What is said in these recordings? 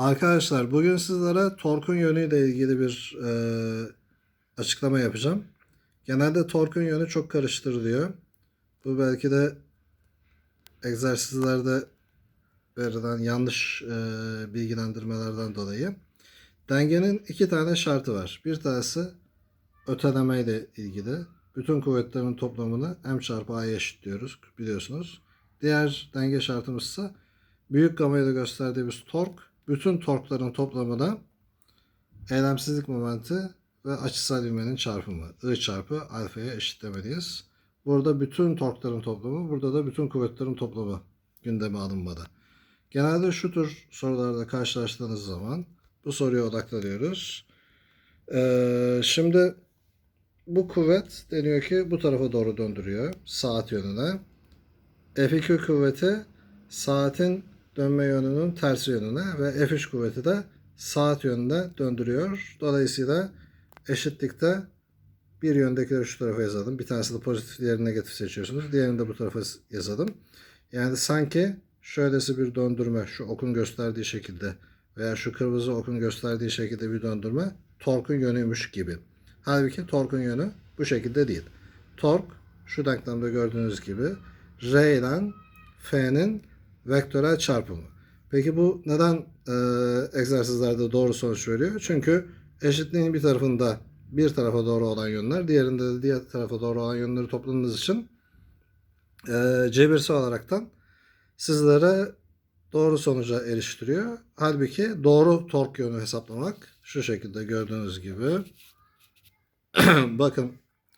Arkadaşlar bugün sizlere torkun yönüyle ilgili bir e, açıklama yapacağım. Genelde torkun yönü çok karıştırılıyor. Bu belki de egzersizlerde verilen yanlış e, bilgilendirmelerden dolayı. Dengenin iki tane şartı var. Bir tanesi öteleme ile ilgili. Bütün kuvvetlerin toplamını m çarpı a'ya eşitliyoruz biliyorsunuz. Diğer denge şartımız ise büyük gamma gösterdiğimiz tork bütün torkların toplamına eylemsizlik momenti ve açısal ivmenin çarpımı I çarpı alfaya eşitlemeliyiz. Burada bütün torkların toplamı, burada da bütün kuvvetlerin toplamı gündeme alınmalı. Genelde şu tür sorularda karşılaştığınız zaman bu soruya odaklanıyoruz. Ee, şimdi bu kuvvet deniyor ki bu tarafa doğru döndürüyor saat yönüne. F2 kuvveti saatin dönme yönünün tersi yönüne ve F3 kuvveti de saat yönünde döndürüyor. Dolayısıyla eşitlikte bir yöndekileri şu tarafa yazalım. Bir tanesi de pozitif, diğerini negatif seçiyorsunuz. Diğerini de bu tarafa yazalım. Yani sanki şöylesi bir döndürme, şu okun gösterdiği şekilde veya şu kırmızı okun gösterdiği şekilde bir döndürme torkun yönüymüş gibi. Halbuki torkun yönü bu şekilde değil. Tork şu denklemde gördüğünüz gibi R ile F'nin vektörel çarpımı. Peki bu neden e, egzersizlerde doğru sonuç veriyor? Çünkü eşitliğin bir tarafında bir tarafa doğru olan yönler, diğerinde de diğer tarafa doğru olan yönleri topladığınız için e, cebirsel olaraktan sizlere doğru sonuca eriştiriyor. Halbuki doğru tork yönü hesaplamak şu şekilde gördüğünüz gibi. Bakın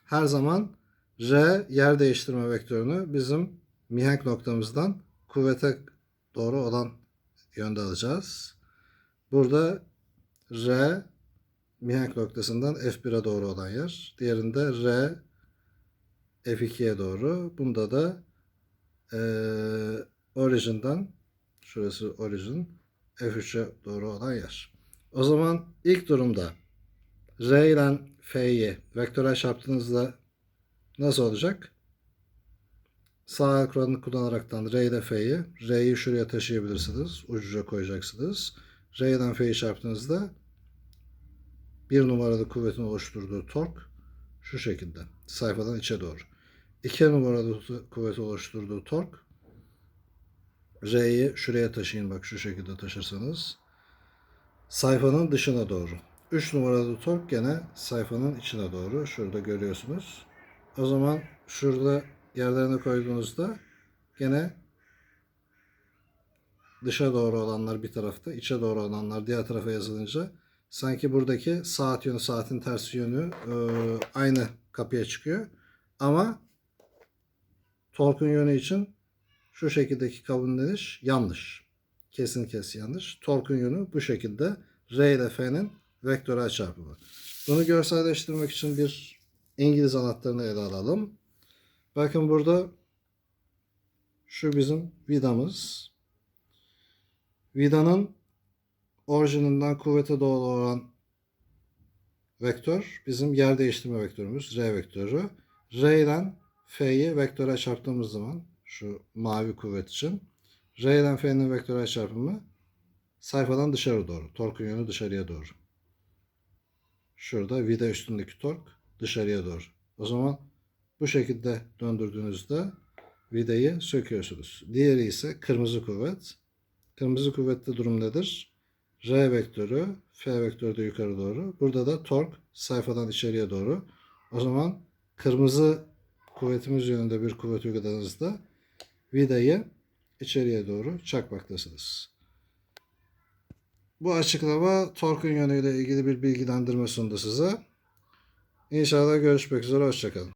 her zaman R yer değiştirme vektörünü bizim mihenk noktamızdan kuvvete doğru olan yönde alacağız. Burada R mihenk noktasından F1'e doğru olan yer. Diğerinde R F2'ye doğru. Bunda da e, origin'dan şurası origin F3'e doğru olan yer. O zaman ilk durumda R ile F'yi vektörel çarptığınızda nasıl olacak? Sağ kuralını kullanaraktan R ile F'yi, R'yi şuraya taşıyabilirsiniz. Ucuca koyacaksınız. R ile F'yi çarptığınızda bir numaralı kuvvetin oluşturduğu tork şu şekilde. Sayfadan içe doğru. İki numaralı kuvvet oluşturduğu tork R'yi şuraya taşıyın bak şu şekilde taşırsanız. Sayfanın dışına doğru. 3 numaralı tork gene sayfanın içine doğru. Şurada görüyorsunuz. O zaman şurada yerlerine koyduğunuzda gene dışa doğru olanlar bir tarafta, içe doğru olanlar diğer tarafa yazılınca sanki buradaki saat yönü, saatin tersi yönü e, aynı kapıya çıkıyor. Ama torkun yönü için şu şekildeki kabulleniş yanlış. Kesin kes yanlış. Torkun yönü bu şekilde. R ile F'nin vektörel çarpımı. Bunu görselleştirmek için bir İngiliz anahtarını ele alalım. Bakın burada şu bizim vidamız. Vidanın orijininden kuvvete doğru olan vektör bizim yer değiştirme vektörümüz. R vektörü. R ile F'yi vektöre çarptığımız zaman şu mavi kuvvet için R ile F'nin vektörel çarpımı sayfadan dışarı doğru. Torkun yönü dışarıya doğru. Şurada vida üstündeki tork dışarıya doğru. O zaman bu şekilde döndürdüğünüzde vidayı söküyorsunuz. Diğeri ise kırmızı kuvvet. Kırmızı kuvvette durum nedir? R vektörü, F vektörü de yukarı doğru. Burada da tork sayfadan içeriye doğru. O zaman kırmızı kuvvetimiz yönünde bir kuvvet uyguladığınızda vidayı içeriye doğru çakmaktasınız. Bu açıklama torkun yönüyle ilgili bir bilgilendirme sundu size. İnşallah görüşmek üzere. Hoşçakalın.